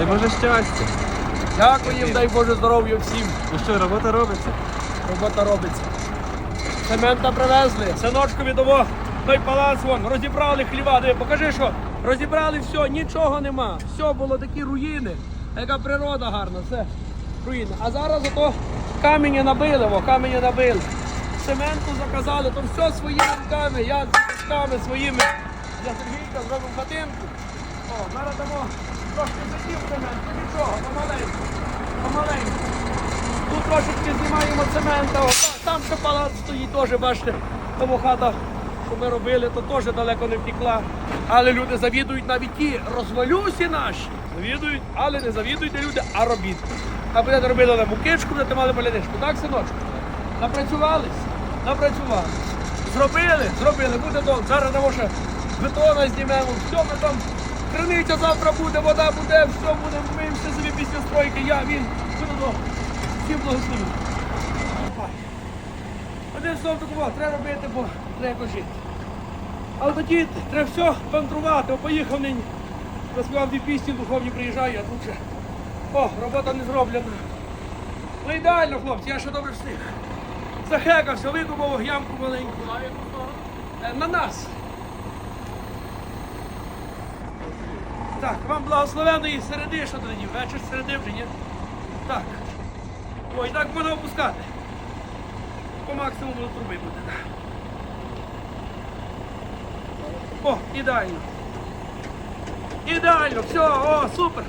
Дай Боже щастя. Дякую їм, дай Боже здоров'я всім. Ну що, робота робиться? Робота робиться. Цемента привезли. Синочкові того, той палац вон, розібрали хліва. Диви, покажи, що розібрали все, нічого нема. Все було такі руїни. Яка природа гарна, все руїни. А зараз ото камені набили, о, камені набили. Цементу заказали, то все своїми руками, я з руками своїми. Для Сергійка зробив хатинку. О, зараз дамо трошки сидів цемент, ну нічого, помаленьку, помаленьку. Тут трошечки знімаємо цемента. Там ще палац стоїть теж, бачите, тому хата, що ми робили, то теж далеко не втекла. Але люди завідують навіть ті розвалюсі наші. Завідують, але не завідуйте люди, а робіть. А будете робили на мукичку, будете мали поляничку. Так, синочку? Напрацювались? Напрацювались. Зробили, зробили, буде добре. Зараз ще бетона знімемо, все ми там. Криниця завтра буде, вода буде, все буде, ми все собі після стройки, я, він, буде добре. Всім благословив. Один слово такого, треба робити, бо треба жити. Але тоді треба все контрувати, поїхав нині. Розпівав дві пісні, духовні приїжджаю, а тут же. О, робота не зроблена. Ну ідеально, хлопці, я ще добре встиг. Захекався, видумав ямку маленьку. Е, На нас. Так, вам благословеної середи, що тоді? Вечір середи вже, ні? Так. Ой, так можна опускати. По максимуму до труби буде. О, ідеально. Ідеально, все, о, супер.